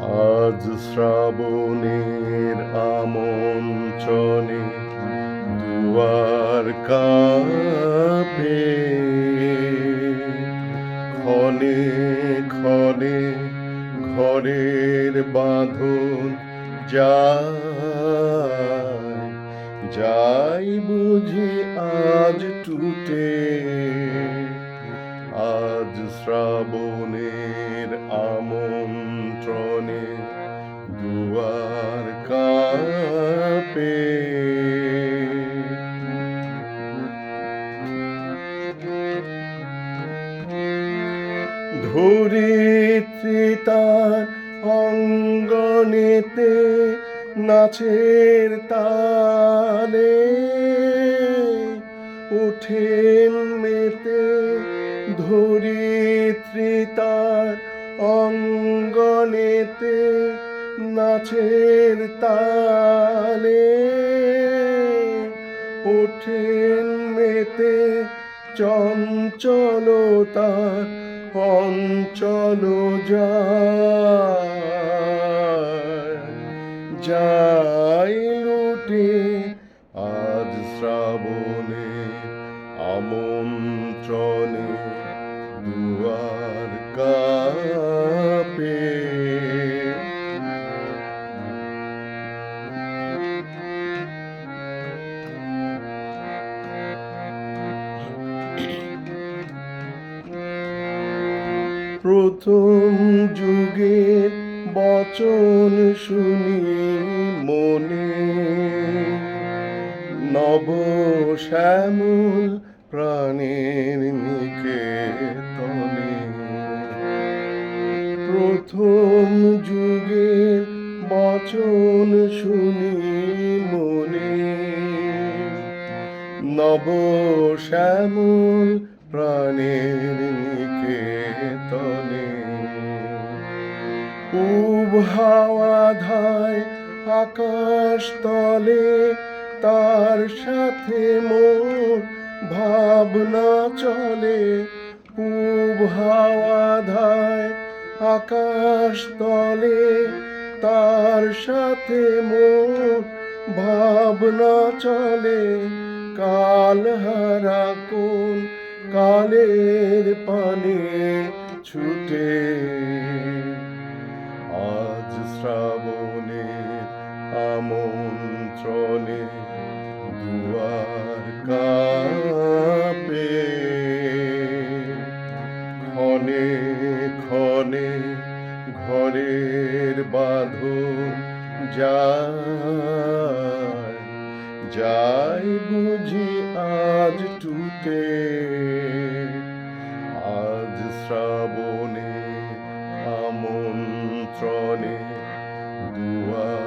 আজ শ্রাবণের আমন্ত্রণে দুয়ার কাপে। ক্ষণে ক্ষণে ঘরের বাঁধন যায়। যাই বুঝি আজ টুটে আমন্ত্রণে দুয়ার কাপে। ধরিত্রী তার অঙ্গনেতে নাচের তালে উঠেন মেতে। ধরিত্রী তার অঙ্গনেতে নাচের তালে ওঠেন মেতে চঞ্চলতার অঞ্চল যাই লুটে আজ শ্রাবণে আমন্ত্রণে প্রথম যুগে বচন শুনি মনে। নব শ্যামল প্রাণের নিকেতনে প্রথম যুগে বচন শুনি মনে। নব শ্যামল প্রাণের নিকেতনে। পূব আকাশ তলে, তার সাথে মোর ভাবনা চলে। পূব আকাশ তলে, তার সাথে মোর ভাবনা চলে। কাল হারা কোন কালের পানে ছুটে। আজ শ্রাবণে আমন্ত্রণে দুয়ার কাপে। ক্ষণে ক্ষণে ঘরের বাঁধন যায়। যাই বুঝি আজ টুটে। শ্রাবণে আমন্ত্রণে দুয়া